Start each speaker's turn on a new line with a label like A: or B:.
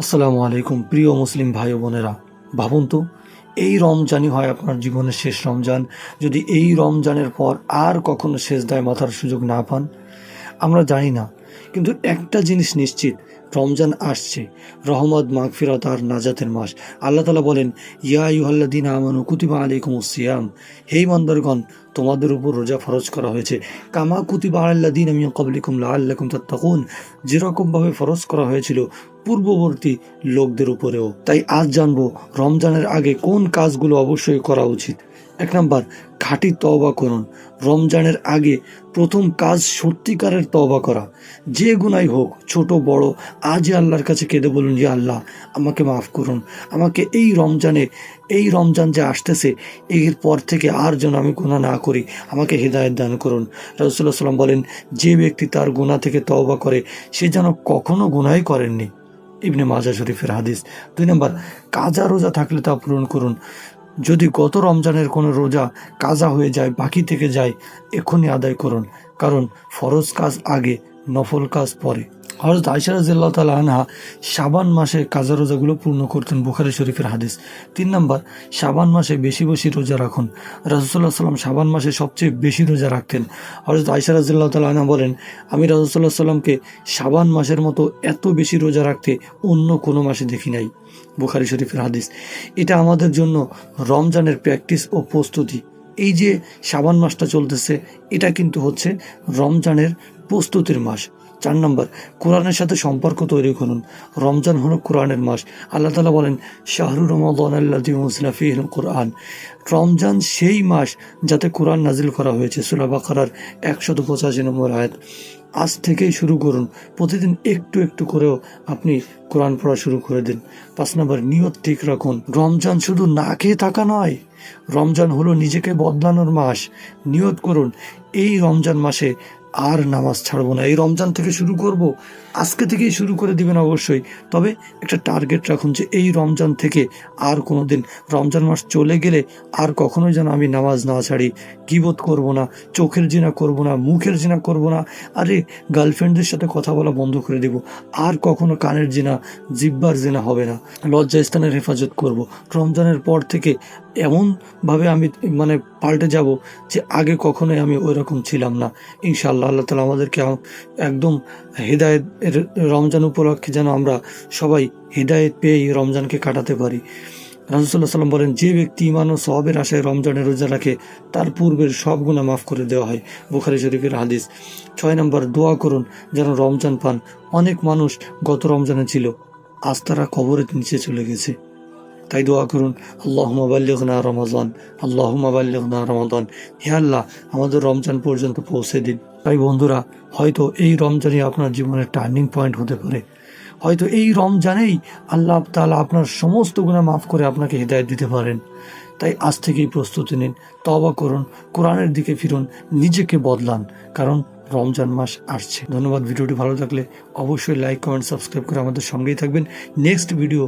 A: আসসালামু আলাইকুম, প্রিয় মুসলিম ভাই বোনেরা। ভাবুন তো, এই রমজানই হয় আপনার জীবনের শেষ রমজান। যদি এই রমজানের পর আর কখনো শেষ দায় মাথার সুযোগ না পান, আমরা জানি না। কিন্তু একটা জিনিস নিশ্চিত, রমজান আসছে। রহমত, মাগফিরত আর নাজাতের মাস। আল্লাহ তালা বলেন, ইয়া ইউহাল্লাদিন আমানু কুতিবা আলাইকুম সিয়াম। হেই মন্দরগণ তোমাদের উপর রোজা ফরজ করা হয়েছে। কামা কুতিবা আল্লাদিন আমি কবলিকুম লা আল্লাকুম তাত্তাকুন। যেরকমভাবে ফরজ করা হয়েছিল পূর্ববর্তী লোকদের উপরেও। তাই আজ জানব রমজানের আগে কোন কাজগুলো অবশ্যই করা উচিত। এক নাম্বার, খাঁটি তওবা করুন। রমজানের আগে প্রথম কাজ সত্যিকারের তওবা করা। যে গুনাই হোক, ছোট, বড় আজই আল্লাহর কাছে কেঁদে বলুন যে আল্লাহ, আমাকে মাফ করুন। আমাকে এই রমজানে, এই রমজান যে আসতেছে, এর পর থেকে আর যেন আমি গুণা না করি। আমাকে হৃদায়ত দান করুন। রসুল্লাহ সাল্লাম বলেন, যে ব্যক্তি তার গুণা থেকে তওবা করে, সে যেন কখনো গুণাই করেননি। ইবনে মাজা শরীফের হাদিস। দুই নম্বর, কাজা রোজা থাকলে তা পূরণ করুন। যদি গত রমজানের কোনো রোজা কাজা হয়ে যায়, বাকি থেকে যায় এক্ষুনি আদায় করুন। কারণ ফরজ কাজ আগে, নফল কাজ পরে। হজরত আয়সা রাজিল্লাহ তালা আনহা শাবান মাসে কাজা রোজাগুলো পূর্ণ করতেন বুখারি শরীফের হাদিস। তিন নম্বর, শাবান মাসে বেশি বেশি রোজা রাখুন। রাজুসাল্লাহ সাল্লাম শাবান মাসে সবচেয়ে বেশি রোজা রাখতেন। হজরত আয়সা রাজিল্লাহ তালা আনহা বলেন, আমি রাজুসাল্লাহ সাল্লামকে শাবান মাসের মতো এত বেশি রোজা রাখতে অন্য কোনো মাসে দেখি নাই। বুখারি শরীফের হাদিস। এটা আমাদের জন্য রমজানের প্র্যাকটিস ও প্রস্তুতি। এই যে শাবান মাসটা চলতেছে, এটা কিন্তু হচ্ছে রমজানের প্রস্তুতির মাস। চার নম্বর, কোরআনের সাথে সম্পর্ক তৈরি করুন। রমজান হলো কোরআনের মাস। আল্লাহ তালা বলেন, শাহরু রমাদান আল্লাহ ফিহিল কোরআন। রমজান সেই মাস যাতে কোরআন নাজিল করা হয়েছে। সুলাবাকার একশত পঁচাশি নম্বর আয়াত। আজ থেকেই শুরু করুন। প্রতিদিন একটু একটু করেও আপনি কোরআন পড়া শুরু করে দিন। পাঁচ নম্বর, নিয়ত ঠিক রাখুন। রমজান শুধু না খেয়ে থাকা নয়, রমজান হলো নিজেকে বদলানোর মাস। নিয়ত করুন, এই রমজান মাসে আর নামাজ ছাড়বো না। এই রমজান থেকে শুরু করব, আজকে থেকেই শুরু করে দিবেন অবশ্যই। তবে একটা টার্গেট রাখুন যে এই রমজান থেকে আর কোনো দিন রমজান মাস চলে গেলে আর কখনোই যেন আমি নামাজ না ছাড়ি। কিবোধ করব না, চোখের জিনা করব না, মুখের জিনা করব না। আরে গার্লফ্রেন্ডদের সাথে কথা বলা বন্ধ করে দেব। আর কখনো কানের জিনা, জিব্বার জিনা হবে না। লজ্জা স্থানের হেফাজত করব। রমজানের পর থেকে এমনভাবে আমি মানে পাল্টে যাব যে আগে কখনোই আমি ওই রকম ছিলাম না। ইনশাআল্লাহ। আল্লাহ আল্লাহ তালা আমাদেরকে একদম হৃদায়ত রমজান উপলক্ষে যেন আমরা সবাই হৃদায়ত পেয়েই রমজানকে কাটাতে পারি। রাজুসাল্লাহ সাল্লাম বলেন, যে ব্যক্তি ইমান ও সবের আশায় রমজানের রোজা রাখে, তার পূর্বের সব গুণা মাফ করে দেওয়া হয়। বুখারি শরীফের হাদিস। ছয় নম্বর, দোয়া করুন যেন রমজান পান। অনেক মানুষ গত রমজানে ছিল, আজ তারা কবরের নিচে চলে গেছে। তাই দোয়া করুন আল্লাহ মাবাল্লিগনা রমাজান আল্লাহ মাবাল্লিগনা রমাদান। হে আল্লাহ, আমাদের রমজান পর্যন্ত পৌঁছে দিন। তাই বন্ধুরা, হয়তো এই রমজানই আপনার জীবনের টার্নিং পয়েন্ট হতে পারে। হয়তো এই রমজানেই আল্লাহ তালা আপনার সমস্ত গুণা মাফ করে আপনাকে হৃদায়ত দিতে পারেন। তাই আজ থেকেই প্রস্তুতি নিন তবা করুন, কোরআনের দিকে ফিরুন, নিজেকে বদলান, কারণ রমজান মাস আসছে। ধন্যবাদ, ভিডিওটি ভালো থাকলে অবশ্যই লাইক, কমেন্ট, সাবস্ক্রাইব করে আমাদের সঙ্গেই থাকবেন। Next video